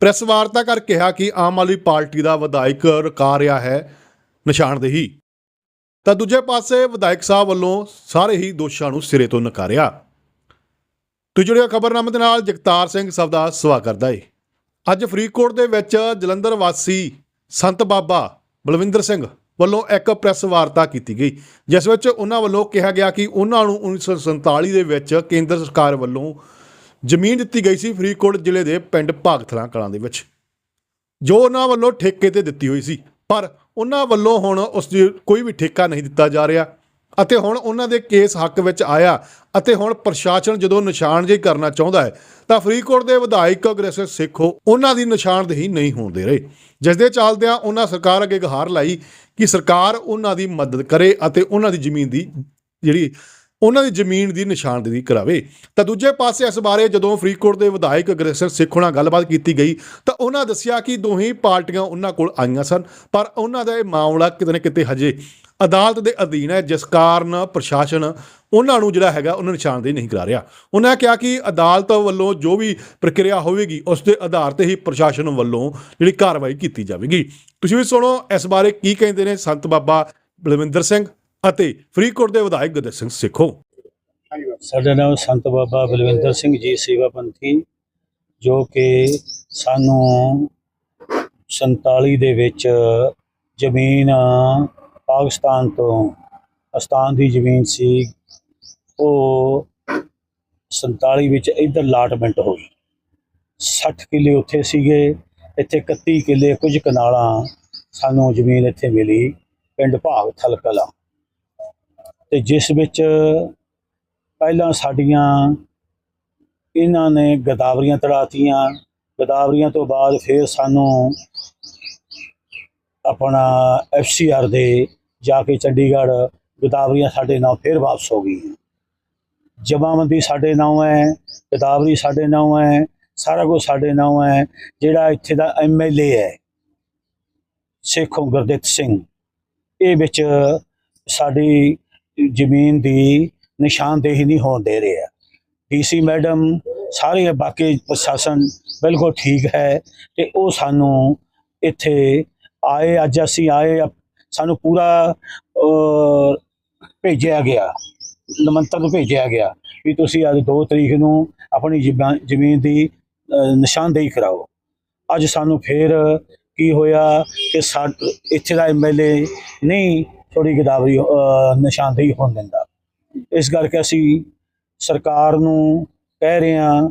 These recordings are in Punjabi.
ਪ੍ਰੈਸ ਵਾਰਤਾ ਕਰ ਕਿਹਾ ਕਿ ਆਮ ਆਦਮੀ ਪਾਰਟੀ ਦਾ ਵਿਧਾਇਕ ਰਕਾ ਰਿਹਾ ਹੈ ਨਿਸ਼ਾਨਦੇਹੀ। ਤਾਂ ਦੂਜੇ ਪਾਸੇ ਵਿਧਾਇਕ ਸਾਹਿਬ ਵੱਲੋਂ ਸਾਰੇ ਹੀ ਦੋਸ਼ਾਂ ਨੂੰ ਸਿਰੇ ਤੋਂ ਨਕਾਰਿਆ। ਤੁਸੀਂ ਜੁੜਿਓ ਖਬਰਨਾਮੇ ਦੇ ਨਾਲ, ਜਗਤਾਰ ਸਿੰਘ ਸਭ ਦਾ ਸਵਾਗਤ ਕਰਦਾ ਏ। ਅੱਜ ਫਰੀਦਕੋਟ ਦੇ ਵਿੱਚ ਜਲੰਧਰ ਵਾਸੀ ਸੰਤ ਬਾਬਾ ਬਲਵਿੰਦਰ ਸਿੰਘ ਵੱਲੋਂ ਇੱਕ ਪ੍ਰੈਸ ਵਾਰਤਾ ਕੀਤੀ ਗਈ, ਜਿਸ ਵਿੱਚ ਉਹਨਾਂ ਵੱਲੋਂ ਕਿਹਾ ਗਿਆ ਕਿ ਉਹਨਾਂ ਨੂੰ 1947 ਦੇ ਵਿੱਚ ਕੇਂਦਰ ਸਰਕਾਰ ਵੱਲੋਂ ਜ਼ਮੀਨ ਦਿੱਤੀ ਗਈ ਸੀ ਫਰੀਦਕੋਟ ਜ਼ਿਲ੍ਹੇ ਦੇ ਪਿੰਡ ਭਾਗਥਲਾ ਕਲਾਂ ਦੇ ਵਿੱਚ। ਜੋ ਉਹਨਾਂ ਵੱਲੋਂ ਠੇਕੇ ਤੇ ਦਿੱਤੀ ਹੋਈ ਸੀ, ਪਰ ਉਹਨਾਂ ਵੱਲੋਂ ਹੁਣ ਉਸ ਦੀ ਕੋਈ ਵੀ ਠੇਕਾ ਨਹੀਂ ਦਿੱਤਾ ਜਾ ਰਿਹਾ ਅਤੇ ਹੁਣ ਉਹਨਾਂ ਦੇ ਕੇਸ ਹੱਕ ਵਿੱਚ ਆਇਆ ਅਤੇ ਹੁਣ ਪ੍ਰਸ਼ਾਸਨ ਜਦੋਂ ਨਿਸ਼ਾਨਦੇਹੀ ਕਰਨਾ ਚਾਹੁੰਦਾ ਹੈ, ਤਾਂ ਫਰੀਦਕੋਟ ਦੇ ਵਿਧਾਇਕ ਅਗਰੇਸਰ ਸਿੱਖੋ ਉਹਨਾਂ ਦੀ ਨਿਸ਼ਾਨਦੇਹੀ ਨਹੀਂ ਹੋਣ ਦੇ ਰਹੇ। ਜਿਸ ਦੇ ਚੱਲਦਿਆਂ ਉਹਨਾਂ ਸਰਕਾਰ ਅੱਗੇ ਗੁਹਾਰ ਲਾਈ ਕਿ ਸਰਕਾਰ ਉਹਨਾਂ ਦੀ ਮਦਦ ਕਰੇ ਅਤੇ ਉਹਨਾਂ ਦੀ ਜ਼ਮੀਨ ਦੀ ਜਿਹੜੀ ਉਹਨਾਂ ਦੀ ਜ਼ਮੀਨ ਦੀ ਨਿਸ਼ਾਨਦੇਹੀ ਕਰਾਵੇ। ਤਾਂ ਦੂਜੇ ਪਾਸੇ ਇਸ ਬਾਰੇ ਜਦੋਂ ਫਰੀਦਕੋਟ ਦੇ ਵਿਧਾਇਕ ਅਗਰੇਸਰ ਸਿੱਖੋ ਨਾਲ ਗੱਲਬਾਤ ਕੀਤੀ ਗਈ, ਤਾਂ ਉਹਨਾਂ ਦੱਸਿਆ ਕਿ ਦੋਹੀਂ ਪਾਰਟੀਆਂ ਉਹਨਾਂ ਕੋਲ ਆਈਆਂ ਸਨ, ਪਰ ਉਹਨਾਂ ਦਾ ਇਹ ਮਾਮਲਾ ਕਿਤੇ ਨਾ ਕਿਤੇ ਹਜੇ ਅਦਾਲਤ ਦੇ ਅਧੀਨ ਹੈ, ਜਿਸ ਕਾਰਨ ਪ੍ਰਸ਼ਾਸਨ ਉਹਨਾਂ ਨੂੰ ਜਿਹੜਾ ਹੈਗਾ ਉਹਨਾਂ ਨਿਸ਼ਾਨਦੇਹੀ ਨਹੀਂ ਕਰਾ ਰਿਹਾ। ਉਹਨਾਂ ਕਿਹਾ ਕਿ ਅਦਾਲਤ ਵੱਲੋਂ ਜੋ ਵੀ ਪ੍ਰਕਿਰਿਆ ਹੋਵੇਗੀ, ਉਸ ਦੇ ਆਧਾਰ ਤੇ ਹੀ ਪ੍ਰਸ਼ਾਸਨ ਵੱਲੋਂ ਜਿਹੜੀ ਕਾਰਵਾਈ ਕੀਤੀ ਜਾਵੇਗੀ। ਤੁਸੀਂ ਵੀ ਸੁਣੋ ਇਸ ਬਾਰੇ ਕੀ ਕਹਿੰਦੇ ਨੇ ਸੰਤ ਬਾਬਾ ਬਲਵਿੰਦਰ ਸਿੰਘ। ਅਤੇ ਫਰੀਦਕੋਟ ਦੇ ਵਿਧਾਇਕ ਗਦਰ ਸਿੰਘ ਸਿੱਖੋ। ਸਾਡਾ ਨਾਮ ਸੰਤ ਬਾਬਾ ਬਲਵਿੰਦਰ ਸਿੰਘ ਜੀ, ਸੇਵਾ ਪੰਥੀ, ਜੋ ਕਿ ਸਾਨੂੰ 47 ਦੇ ਵਿੱਚ ਜ਼ਮੀਨ ਪਾਕਿਸਤਾਨ ਤੋਂ ਅਸਤਾਨ ਦੀ ਜ਼ਮੀਨ ਸੀ। ਉਹ 47 ਵਿੱਚ ਇੱਧਰ ਲਾਟਮੈਂਟ ਹੋਈ। 60 ਕਿੱਲੇ ਉੱਥੇ ਸੀਗੇ, ਇੱਥੇ 31 ਕਿੱਲੇ ਕੁਝ ਕਨਾਲਾਂ ਸਾਨੂੰ ਜ਼ਮੀਨ ਇੱਥੇ ਮਿਲੀ, ਪਿੰਡ ਭਾਗ ਥਲਕਲਾ। ਤੇ ਜਿਸ ਵਿੱਚ ਪਹਿਲਾਂ ਸਾਡੀਆਂ ਇਹਨਾਂ ਨੇ ਗਦਾਵਰੀਆਂ ਤੜਾਤੀਆਂ, ਗਦਾਵਰੀਆਂ ਤੋਂ ਬਾਅਦ ਫਿਰ ਸਾਨੂੰ ਆਪਣਾ ਐਫਸੀਆਰ ਦੇ ਜਾ ਕੇ ਚੰਡੀਗੜ੍ਹ ਗਦਾਵਰੀਆਂ ਸਾਡੇ ਨਾਲ ਫਿਰ ਵਾਪਸ ਹੋ ਗਈਆਂ। ਜਮਾਬੰਦੀ ਸਾਡੇ ਨਾਮ ਹੈ, ਗਦਾਵਰੀ ਸਾਡੇ ਨਾਮ ਹੈ, ਸਾਰਾ ਕੁਝ ਸਾਡੇ ਨਾਮ ਹੈ, ਜਿਹੜਾ ਇੱਥੇ ਦਾ ਐਮਐਲਏ ਹੈ, ਸੇਖੋਂ ਗੁਰਦਿੱਤ ਸਿੰਘ। ਇਹ ਵਿੱਚ ਸਾਡੀ ਜ਼ਮੀਨ ਦੀ ਨਿਸ਼ਾਨਦੇਹੀ ਨਹੀਂ ਹੋਣ ਦੇ ਰਿਹਾ ਡੀਸੀ ਮੈਡਮ ਸਾਰੇ ਬਾਕੀ ਪ੍ਰਸ਼ਾਸਨ ਬਿਲਕੁਲ ਠੀਕ ਹੈ ਤੇ ਉਹ ਸਾਨੂੰ ਇੱਥੇ ਆਏ, ਅੱਜ ਅਸੀਂ ਆਏ ਸਾਨੂੰ ਪੂਰਾ ਭੇਜਿਆ ਗਿਆ। ਨਿਮੰਤਰਣ ਭੇਜਿਆ ਗਿਆ ਵੀ ਤੁਸੀਂ ਅੱਜ 2 ਤਰੀਕ ਨੂੰ ਆਪਣੀ ਜ਼ਮੀਨ ਦੀ ਨਿਸ਼ਾਨਦੇਹੀ ਕਰਾਓ। ਅੱਜ ਸਾਨੂੰ ਫੇਰ ਕੀ ਹੋਇਆ ਕਿ ਸਾ, ਇੱਥੇ ਦਾ ਐਮਐਲਏ ਨਹੀਂ ਥੋੜੀ ਗਦਾਵਰੀ ਨਿਸ਼ਾਨਦੇਹੀ ਹੋਣ ਦਿੰਦਾ। ਇਸ ਕਰਕੇ ਅਸੀਂ ਸਰਕਾਰ ਨੂੰ ਕਹਿ ਰਹੇ ਹਾਂ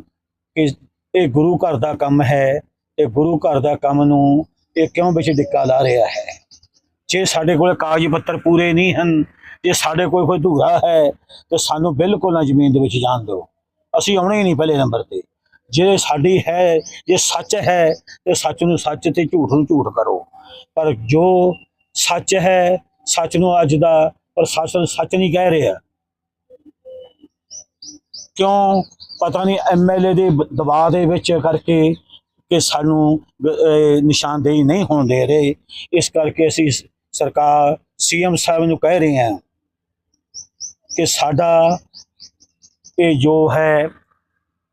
ਕਿ ਇਹ ਗੁਰੂ ਘਰ ਦਾ ਕੰਮ ਹੈ ਇਹ ਗੁਰੂ ਘਰ ਦਾ ਕੰਮ ਨੂੰ ਇਹ ਕਿਉਂ ਵਿੱਚ ਡਿੱਕਾ ਲਾ ਰਿਹਾ ਹੈ? ਜੇ ਸਾਡੇ ਕੋਲ ਕਾਗਜ਼ ਪੱਤਰ ਪੂਰੇ ਨਹੀਂ ਹਨ, ਜੇ ਸਾਡੇ ਕੋਲ ਕੋਈ ਅਧੂਰਾ ਹੈ, ਤੇ ਸਾਨੂੰ ਬਿਲਕੁਲ ਨਾ ਜ਼ਮੀਨ ਦੇ ਵਿੱਚ ਜਾਣ ਦਿਓ। ਅਸੀਂ ਆਉਣੇ ਹੀ ਨਹੀਂ ਪਹਿਲੇ ਨੰਬਰ ਤੇ। ਜੇ ਸਾਡੀ ਹੈ, ਜੇ ਸੱਚ ਹੈ, ਤੇ ਸੱਚ ਨੂੰ ਸੱਚ ਤੇ ਝੂਠ ਨੂੰ ਝੂਠ ਕਰੋ। ਪਰ ਜੋ ਸੱਚ ਹੈ ਸੱਚ ਨੂੰ ਅੱਜ ਦਾ ਪ੍ਰਸ਼ਾਸਨ ਸੱਚ ਨਹੀਂ ਕਹਿ ਰਿਹਾ। ਕਿਉਂ? ਪਤਾ ਨਹੀਂ ਐਮਐਲਏ ਦੇ ਦਬਾਅ ਦੇ ਵਿੱਚ ਕਰਕੇ ਕਿ ਸਾਨੂੰ ਨਿਸ਼ਾਨਦੇਹੀ ਨਹੀਂ ਹੋਣ ਦੇ ਰਹੇ। ਇਸ ਕਰਕੇ ਅਸੀਂ ਸ- ਸਰਕਾਰ ਸੀਐਮ ਸਾਹਿਬ ਨੂੰ ਕਹਿ ਰਹੇ ਹਾਂ ਕਿ ਸਾਡਾ ਇਹ ਜੋ ਹੈ,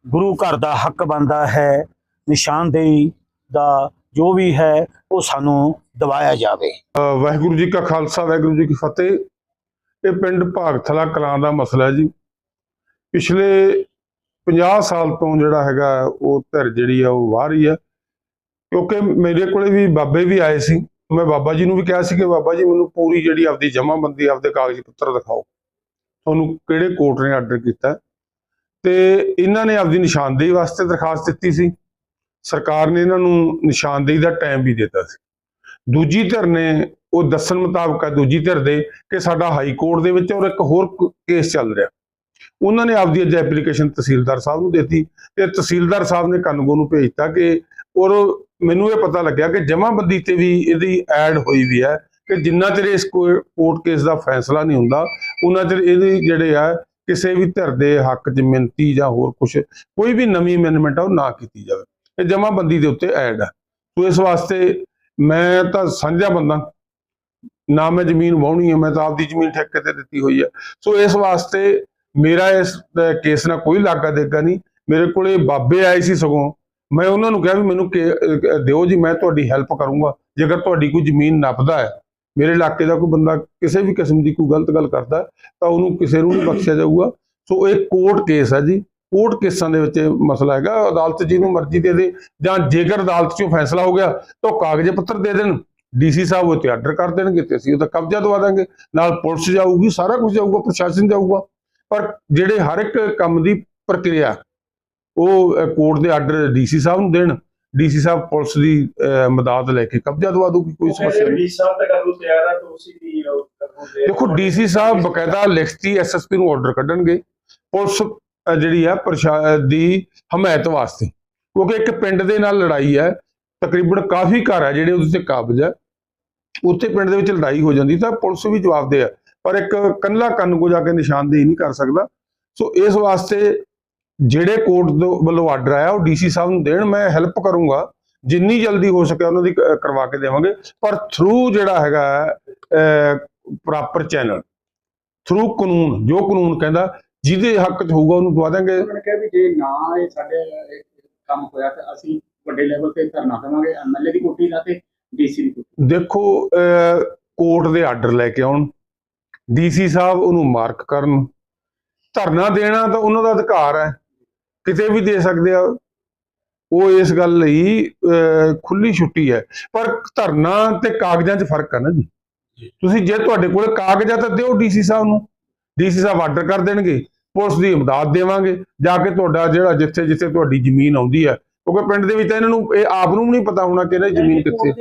ਗੁਰੂ ਘਰ ਦਾ ਹੱਕ ਬਣਦਾ ਹੈ, ਨਿਸ਼ਾਨਦੇਹੀ ਦਾ ਜੋ ਵੀ ਹੈ, ਉਹ ਸਾਨੂੰ ਦਵਾਇਆ ਜਾਵੇ। ਵਾਹਿਗੁਰੂ ਜੀ ਕਾ ਖਾਲਸਾ, ਵਾਹਿਗੁਰੂ ਜੀ ਕੀ ਫਤਿਹ। ਇਹ ਪਿੰਡ ਭਾਗਥਲਾ ਕਲਾਂ ਦਾ ਮਸਲਾ ਜੀ। ਪਿਛਲੇ 50 ਸਾਲ ਤੋਂ ਜਿਹੜਾ ਹੈਗਾ, ਉਹ ਧਿਰ ਜਿਹੜੀ ਆ, ਉਹ ਵਾਹ ਰਹੀ ਹੈ। ਕਿਉਂਕਿ ਮੇਰੇ ਕੋਲੇ ਵੀ ਬਾਬੇ ਵੀ ਆਏ ਸੀ। ਮੈਂ ਬਾਬਾ ਜੀ ਨੂੰ ਵੀ ਕਿਹਾ ਸੀ ਕਿ ਬਾਬਾ ਜੀ, ਮੈਨੂੰ ਪੂਰੀ ਜਿਹੜੀ ਆਪਦੀ ਜਮ੍ਹਾਂਬੰਦੀ ਆਪਦੇ ਕਾਗਜ਼ ਪੱਤਰ ਦਿਖਾਓ। ਤੁਹਾਨੂੰ ਕਿਹੜੇ ਕੋਰਟ ਨੇ ਆਰਡਰ ਕੀਤਾ। ਤੇ ਇਹਨਾਂ ਨੇ ਆਪਦੀ ਨਿਸ਼ਾਨਦੇਹੀ ਵਾਸਤੇ ਦਰਖਾਸਤ ਦਿੱਤੀ ਸੀ। ਸਰਕਾਰ ਨੇ ਇਹਨਾਂ ਨੂੰ ਨਿਸ਼ਾਨਦੇਹੀ ਦਾ ਟਾਈਮ ਵੀ ਦਿੱਤਾ ਸੀ। ਦੂਜੀ ਧਿਰ ਨੇ ਉਹ ਦੱਸਣ ਮੁਤਾਬਕ ਹੈ, ਦੂਜੀ ਧਿਰ ਦੇ ਕਿ ਸਾਡਾ ਹਾਈ ਕੋਰਟ ਦੇ ਵਿੱਚ ਔਰ ਇੱਕ ਹੋਰ ਕੇਸ ਚੱਲ ਰਿਹਾ। ਉਹਨਾਂ ਨੇ ਆਪਦੀ ਅੱਜ ਐਪਲੀਕੇਸ਼ਨ ਤਹਿਸੀਲਦਾਰ ਸਾਹਿਬ ਨੂੰ ਦਿੱਤੀ ਤੇ ਤਹਿਸੀਲਦਾਰ ਸਾਹਿਬ ਨੇ ਕਨਗੋ ਨੂੰ ਭੇਜਤਾ ਕਿ ਔਰ ਮੈਨੂੰ ਇਹ ਪਤਾ ਲੱਗਿਆ ਕਿ ਜਮ੍ਹਾਂਬੰਦੀ ਤੇ ਵੀ ਇਹਦੀ ਐਡ ਹੋਈ ਵੀ ਹੈ ਕਿ ਜਿੰਨਾ ਚਿਰ ਇਸ ਕੋਰਟ ਕੇਸ ਦਾ ਫੈਸਲਾ ਨਹੀਂ ਹੁੰਦਾ, ਉਹਨਾਂ ਚਿਰ ਇਹਦੇ ਜਿਹੜੇ ਆ ਕਿਸੇ ਵੀ ਧਿਰ ਦੇ ਹੱਕ 'ਚ ਮਿੰਤੀ ਜਾਂ ਹੋਰ ਕੁਝ ਕੋਈ ਵੀ ਨਵੀਂ ਅਮੈਂਡਮੈਂਟ ਆ, ਉਹ ਨਾ ਕੀਤੀ ਜਾਵੇ। ਇਹ ਜਮ੍ਹਾਂਬੰਦੀ ਦੇ ਉੱਤੇ ਐਡ ਆ। ਸੋ ਇਸ ਵਾਸਤੇ ਮੈਂ ਤਾਂ ਸਾਂਝਾ ਬੰਦਾ। ਨਾ ਮੈਂ ਜ਼ਮੀਨ ਵਾਹੁਣੀ ਹੈ ਮੈਂ ਤਾਂ ਆਪਦੀ ਜ਼ਮੀਨ ਠੇਕੇ ਤੇ ਦਿੱਤੀ ਹੋਈ ਹੈ ਸੋ ਇਸ ਵਾਸਤੇ ਮੇਰਾ ਇਸ ਕੇਸ ਨਾਲ ਕੋਈ ਲਾਗਾ ਦੇਗਾ ਨਹੀਂ। ਮੇਰੇ ਕੋਲੇ ਬਾਬੇ ਆਏ ਸੀ ਸਗੋਂ। ਮੈਂ ਉਹਨਾਂ ਨੂੰ ਕਿਹਾ ਵੀ ਮੈਨੂੰ ਕਿ- ਦਿਓ ਜੀ, ਮੈਂ ਤੁਹਾਡੀ ਹੈਲਪ ਕਰੂੰਗਾ। ਜੇਕਰ ਤੁਹਾਡੀ ਕੋਈ ਜ਼ਮੀਨ ਨੱਪਦਾ ਹੈ, ਮੇਰੇ ਇਲਾਕੇ ਦਾ ਕੋਈ ਬੰਦਾ ਕਿਸੇ ਵੀ ਕਿਸਮ ਦੀ ਕੋਈ ਗਲਤ ਗੱਲ ਕਰਦਾ ਤਾਂ ਉਹਨੂੰ ਕਿਸੇ ਨੂੰ ਨਹੀਂ ਬਖਸ਼ਿਆ ਜਾਊਗਾ। ਸੋ ਇਹ ਕੋਰਟ ਕੇਸ ਹੈ ਜੀ। ਕੋਰਟ ਕੇਸਾਂ ਦੇ ਵਿੱਚ ਮਸਲਾ ਹੈਗਾ ਅਦਾਲਤ ਜਿਹਨੂੰ ਮਰਜ਼ੀ ਦੇ ਦੇ ਜਾਂ ਜੇਕਰ ਅਦਾਲਤ 'ਚੋਂ ਫੈਸਲਾ ਹੋ ਗਿਆ ਤਾਂ ਕਾਗਜ਼ ਪੱਤਰ ਦੇ ਦੇਣ। ਡੀਸੀ ਸਾਹਿਬ ਉਹ ਤੇ ਆਰਡਰ ਕਰ ਦੇਣਗੇ ਤੇ ਅਸੀਂ ਉਹਦਾ ਕਬਜ਼ਾ ਦਵਾ ਦਾਂਗੇ। ਨਾਲ ਪੁਲਿਸ ਜਾਊਗੀ ਸਾਰਾ ਕੁਝ ਜਾਊਗਾ ਪ੍ਰਸ਼ਾਸਨ ਜਾਊਗਾ। ਪਰ ਜਿਹੜੇ ਹਰ ਇੱਕ ਕੰਮ ਦੀ ਪ੍ਰਕਿਰਿਆ ਉਹ ਕੋਰਟ ਦੇ ਆਰਡਰ ਡੀਸੀ ਸਾਹਿਬ ਨੂੰ ਦੇਣ। ਡੀਸੀ ਸਾਹਿਬ ਪੁਲਿਸ ਦੀ ਮਦਦ ਲੈ ਕੇ ਕਬਜ਼ਾ ਦਵਾ ਦੂਗੀ ਕੋਈ ਸਮੱਸਿਆ ਨਹੀਂ। ਡੀ ਸਾਹਿਬ ਤਾਂ ਕਰਨ ਨੂੰ ਤਿਆਰ ਹੈ ਤਾਂ ਉਸੇ ਦੀ ਦੇਖੋ ਡੀਸੀ ਸਾਹਿਬ ਬਕਾਇਦਾ ਲਿਖਤੀ ਐਸਐਸਪੀ ਨੂੰ ਆਰਡਰ ਕੱਢਣਗੇ। ਪੁਲਿਸ ਜਿਹੜੀ ਹੈ ਪ੍ਰਸ਼ਾ ਦੀ ਹਮਾਇਤ ਵਾਸਤੇ। ਕਿਉਂਕਿ ਇੱਕ ਪਿੰਡ ਦੇ ਨਾਲ ਲੜਾਈ ਹੈ, ਤਕਰੀਬਨ ਕਾਫੀ ਘਰ ਹੈ ਜਿਹੜੇ ਉਹਦੇ ਤੇ ਕਾਬਜ ਹੈ। ਉੱਥੇ ਪਿੰਡ ਦੇ ਵਿੱਚ ਲੜਾਈ ਹੋ ਜਾਂਦੀ ਤਾਂ ਪੁਲਿਸ ਵੀ ਜਵਾਬਦੇਹ ਹੈ। ਪਰ ਇੱਕ ਕੱਲਾ ਕੰਨ ਕੋ ਜਾ ਕੇ ਨਿਸ਼ਾਨਦੇਹੀ ਨਹੀਂ ਕਰ ਸਕਦਾ। ਸੋ ਇਸ ਵਾਸਤੇ ਜਿਹੜੇ ਕੋਰਟ ਵੱਲੋਂ ਆਰਡਰ ਆਇਆ, ਉਹ ਡੀਸੀ ਸਾਹਿਬ ਨੂੰ ਦੇਣ, ਮੈਂ ਹੈਲਪ ਕਰੂੰਗਾ। ਜਿੰਨੀ ਜਲਦੀ ਹੋ ਸਕੇ ਉਹਨਾਂ ਦੀ ਕਰਵਾ ਕੇ ਦੇਵਾਂਗੇ। ਪਰ ਥਰੂ ਜਿਹੜਾ ਹੈਗਾ ਪ੍ਰੋਪਰ ਚੈਨਲ ਥਰੂ ਕਾਨੂੰਨ, ਜੋ ਕਾਨੂੰਨ ਕਹਿੰਦਾ ਜਿਹਦੇ ਹੱਕ 'ਚ ਹੋਊਗਾ ਉਹਨੂੰ ਦਵਾ ਦਾਂਗੇ ਉਹਨਾਂ ਨੇ ਕਿਹਾ ਵੀ ਜੇ ਨਾ ਇਹ ਸਾਡੇ ਇਹ ਕੰਮ ਹੋਇਆ ਤਾਂ ਅਸੀਂ ਵੱਡੇ ਲੈਵਲ ਤੇ ਧਰਨਾ ਦੇਵਾਂਗੇ ਐਮਐਲਏ ਦੀ ਕੋਠੀ ਦਾ ਤੇ ਡੀਸੀ ਦੀ ਕੋਠੀ। ਦੇਖੋ ਕੋਰਟ ਦੇ ਆਰਡਰ ਲੈ ਕੇ ਆਉਣ। ਡੀਸੀ ਸਾਹਿਬ ਉਹਨੂੰ ਮਾਰਕ ਕਰਨ। ਧਰਨਾ ਦੇਣਾ ਤਾਂ ਉਹਨਾਂ ਦਾ ਅਧਿਕਾਰ ਹੈ। ਕਿਤੇ ਵੀ ਦੇ ਸਕਦੇ ਆ। ਉਹ ਇਸ ਗੱਲ ਲਈ ਖੁੱਲੀ ਛੁੱਟੀ ਹੈ। ਪਰ ਧਰਨਾ ਤੇ ਕਾਗਜ਼ਾਂ 'ਚ ਫ਼ਰਕ ਹੈ ਨਾ ਜੀ। ਤੁਸੀਂ ਜੇ ਤੁਹਾਡੇ ਕੋਲ ਕਾਗਜ਼ ਆ ਤਾਂ ਦਿਓ ਡੀਸੀ ਸਾਹਿਬ ਨੂੰ। ਡੀਸੀ ਸਾਹਿਬ ਆਰਡਰ ਕਰ ਦੇਣਗੇ। ਪੁਲਿਸ ਦੀ ਇਮਦਾਦ ਦੇਵਾਂਗੇ। ਜਾ ਕੇ ਤੁਹਾਡਾ ਜਿਹੜਾ ਜਿੱਥੇ ਜਿੱਥੇ ਤੁਹਾਡੀ ਜ਼ਮੀਨ ਆਉਂਦੀ ਹੈ, ਕਿਉਂਕਿ ਪਿੰਡ ਦੇ ਵਿੱਚ ਤਾਂ ਇਹਨਾਂ ਨੂੰ, ਇਹ ਆਪ ਨੂੰ ਵੀ ਨਹੀਂ ਪਤਾ ਹੋਣਾ ਕਿ ਇਹਨਾਂ ਦੀ ਜ਼ਮੀਨ ਕਿੱਥੇ।